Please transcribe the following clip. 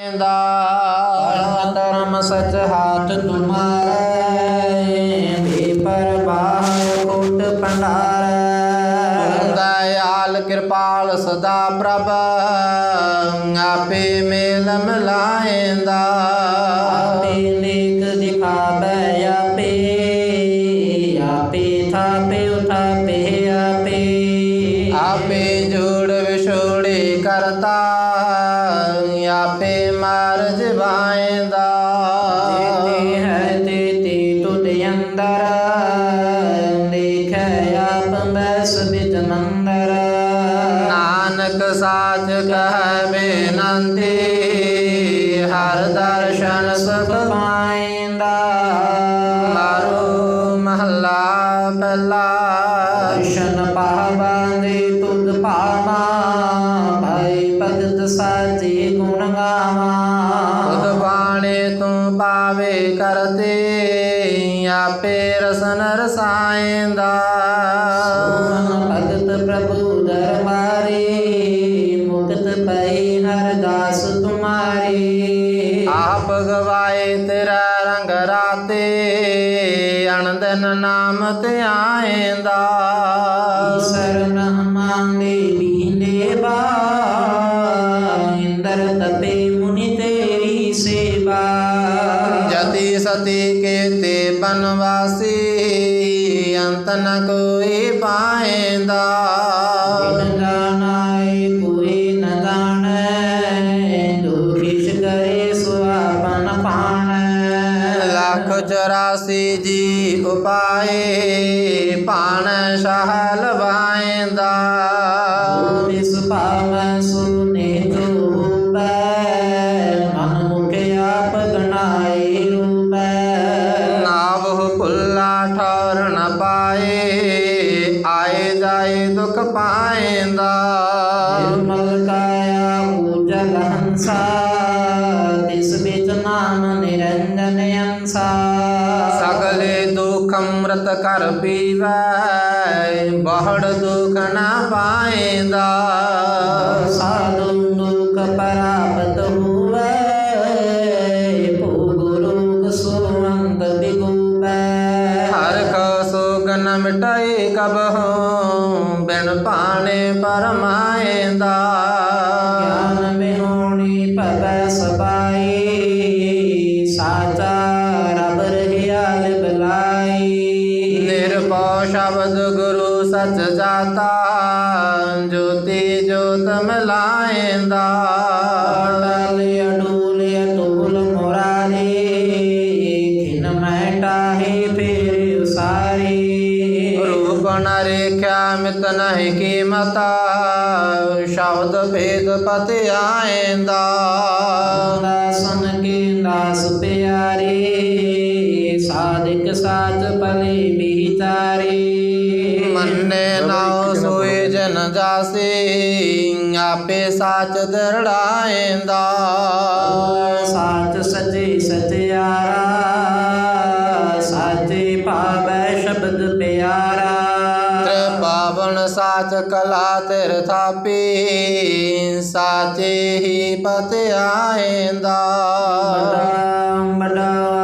ਦਾ ਧਰਮ ਸਚ ਹਾਥ ਤੁਮਾਰੇ ਵੀ ਬਾਹਰ ਕੋਟ ਪੰਡਾਰੇ ਦਇਆਲ ਕਿਰਪਾਲ ਸਦਾ ਪ੍ਰਭ, ਆਪੇ ਮੇਲ ਮਿਲਾਏਂਦਾ। ਆਪੇ ਨੇਕ ਦਿਖਾਵੇ ਆਪੇ ਆਪੇ ਥਾਪੇ ਉਥਾਪੇ ਆਪੇ। ਆਪੇ ਜੋੜ ਵਿਛੋੜੇ ਕਰਤਾ, ਆਪੇ ਮਾਰ ਜਵਾਏਂਦਾ ਤੇ ਹੈ ਤੇ ਤੇ ਤੁਧ ਅੰਦਰ। ਦੇਖੈ ਆਪ ਬੈਸ ਬਿਜ ਮੰਦਰ। ਨਾਨਕ ਸਾਚ ਕਹਿ ਬੇਨੰਤੀ ਹਰ ਦਰਸ਼ਨ ਸੁਖ ਪਾਇੰਦਾ। ਮਾਰੋ ਮਹੱਲਾ ਪਹਿਲਾ। ਦਰਸ਼ਨ ਪਾਵਾਂਗੇ ਤੁਧ ਪਾਵਾ। ਭਾਈ ਭਗਤ ਸਾਚੇ ਗੁਣ ਗਾਵਾ। ਪਾਵੇ ਕਰਤੇ ਆਪੇ ਰਸਨ ਰਸਾਇੰਦਾ। ਭਗਤ ਪ੍ਰਭੂ ਦਰਬਾਰੇ ਮੁਕਤ ਪਈ ਹਰ ਦਾਸ ਤੁਮਾਰੇ। ਆਪ ਗਵਾਏ ਤੇਰਾ ਰੰਗ ਰਾਤੇ ਅਣਦਨ ਨਾਮ ਤੇ ਆਏਂਦਾ ਸਰਨ ਮੰਗੇ ਜਤੀ ਸਤੀ ਕੇਤੇ ਬਨਵਾਸੀ ਅੰਤ ਨ ਕੋਈ ਪਾਏਂਦਾ। ਜਾਣਾਏ ਕੋਈ ਨ ਜਾਣੈ ਦੁਖਿਸ਼ ਕਰੇ ਸੁਆਪਨ ਪਾਣੈ। ਲੱਖ 84 ਜੀ ਉਪਾਏ ਪਾਣ ਸ਼ਾਹ ਲਵਾਏਂਦਾ ਪਾਏਂਦਾ ਨਿਰਮਲ ਕਾਇਆ ਉਜਲ ਹੰਸਾ ਤਿਸ ਵਿੱਚ ਨਾਮ ਨਿਰੰਜਨ ਅੰਸਾ। ਸਗਲੇ ਦੁਖ ਅੰਮ੍ਰਿਤ ਕਰ ਪੀਵੈ ਬਹੁੜ ਦੁਖ ਨਾ ਪਾਏਂਦਾ। ਸਾਧੂ ਦੁਖ ਪ੍ਰਾਪਤ ਹੋਵੇ ਭੋਗ ਰੋਗ ਸੁਵੰਤ ਬਿਗੂਪੈ। ਹਰ ਕੋ ਸੋਗਨ ਮਿਟਾਏ ਕਬਹੁ ਬਿਨ ਪਾਣੇ ਪਰਮਾਏਂਦਾ ਗਿਆਨ ਬਿਨੋਣੀ ਭਵੈ ਸਬਾਈ ਸਾਚਾ ਰਬ ਰਹਿਆਲ ਬਲਾਈ ਨਿਰਭਉ ਸ਼ਬਦ ਗੁਰੂ ਸਚ ਜਾਤਾ ਜੋਤੀ ਜੋਤ ਮਿਲਾਏਂਦਾ ਡਾਲ ਅਡੂਲ ਰੇਖਿਆ ਮਿਤ ਨਹੀਂ ਕੀਮਤਾ ਸ਼ਬਦ ਭੇਦ ਪਤ ਆਏਂਦਾ ਦਾਸਨ ਕੇ ਦਾਸ ਪਿਆਰੇ ਸਾਧਿਕ ਸਾਚ ਭਲੇ ਵਿਚਾਰੇ ਮੰਨੇ ਨਾਉ ਸੋਏ ਜਨ ਜਾਸੇ ਆਪੇ ਸਾਚ ਦਰੜਾਏਂਦਾ ਸਾਚ ਸਚੇ ਸਚਿਆਰਾ ਸਾਚੇ ਪਾਵੈ ਸ਼ਬਦ ਪਿਆਰਾ। ਤ੍ਰੇ ਪਾਵਨ ਸਾਚ ਕਲਾ ਤਿਰ ਥਾਪੀ ਸਾਚੇ ਹੀ ਪਤ ਆਏਂਦਾ ਬੜਾ